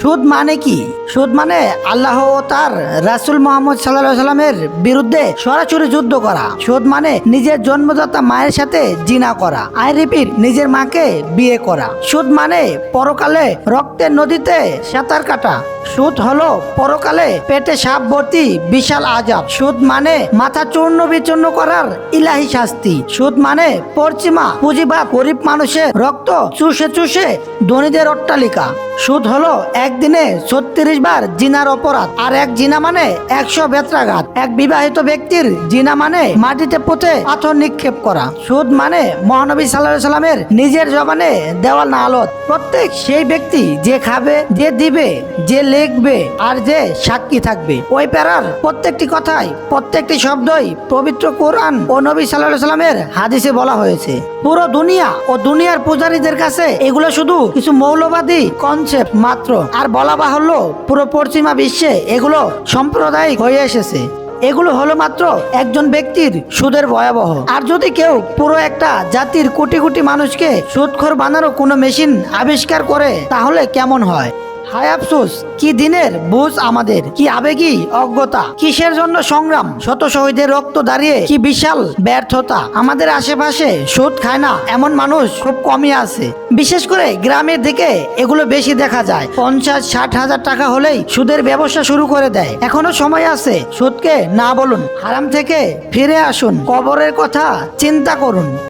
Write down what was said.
সুদ মানে কি? সুদ মানে আল্লাহ ও তার রাসুল মোহাম্মদ সাল্লাহ সাল্লামের বিরুদ্ধে সরাসরি যুদ্ধ করা। সুদ মানে নিজের জন্মদাতা মায়ের সাথে জিনা করা। আই রিপিট, নিজের মাকে বিয়ে করা। সুদ মানে পরকালে রক্তের নদীতে সাঁতার কাটা। সুদ হলো পরকালে পেটে সাপ ভর্তি বিশাল আজাব। সুদ মানে মাথা চূর্ণ বিচূর্ণ করার ইলাহি শাস্তি। সুদ মানে পশ্চিমা পুঁজিবাদ, গরিব মানুষের রক্ত চুষে চুষে ধনীদের অট্টালিকা। সুদ হলো একদিনে ছত্রিশ বার জিনার অপরাধ। আর এক জিনা মানে একশো বেত্রাঘাত। এক বিবাহিত ব্যক্তির জিনা মানে মাটিতে পুঁতে পাথর নিক্ষেপ করা। সুদ মানে মহানবী সাল্লাহ সাল্লামের নিজের জবানে দেওয়াল না আলত। প্রত্যেক সেই ব্যক্তি যে খাবে, যে দিবে, যে লিখবে আর যে সাক্ষী থাকবে। ওই প্যারার প্রত্যেকটি কথাই প্রত্যেকটি শব্দই পবিত্র কোরআন ও নবী সাল্লাহ সাল্লামের হাদিসে বলা হয়েছে। পুরো দুনিয়া ও দুনিয়ার পূজারীদের কাছে এগুলো শুধু কিছু মৌলবাদী কনসেপ্ট মাত্র। আর বলা বাহুল্য, পুরো পশ্চিমা বিশ্বে এগুলো সাম্প্রদায়িক হয়ে এসেছে। এগুলো হলো মাত্র একজন ব্যক্তির সুদের ভয়াবহ। আর যদি কেউ পুরো একটা জাতির কোটি কোটি মানুষকে সুদখোর বানানোর কোনো মেশিন আবিষ্কার করে, তাহলে কেমন হয়? হায় আফসোস, কি দিনের বুঝ আমাদের, কি আবেগী অজ্ঞতা, কিসের জন্য সংগ্রাম? শত শহীদের রক্ত দাঁড়িয়ে কি বিশাল ব্যর্থতা? আমাদের আশেপাশে সুদ খায় না এমন মানুষ খুব কমই আছে। বিশেষ করে গ্রামের দিকে এগুলো বেশি দেখা যায়। পঞ্চাশ, ষাট হাজার টাকা হলেই সুদের ব্যবসা শুরু করে দেয়। এখনও সময় আছে সুদকে না বলুন, হারাম থেকে ফিরে আসুন। কবরের কথা চিন্তা করুন।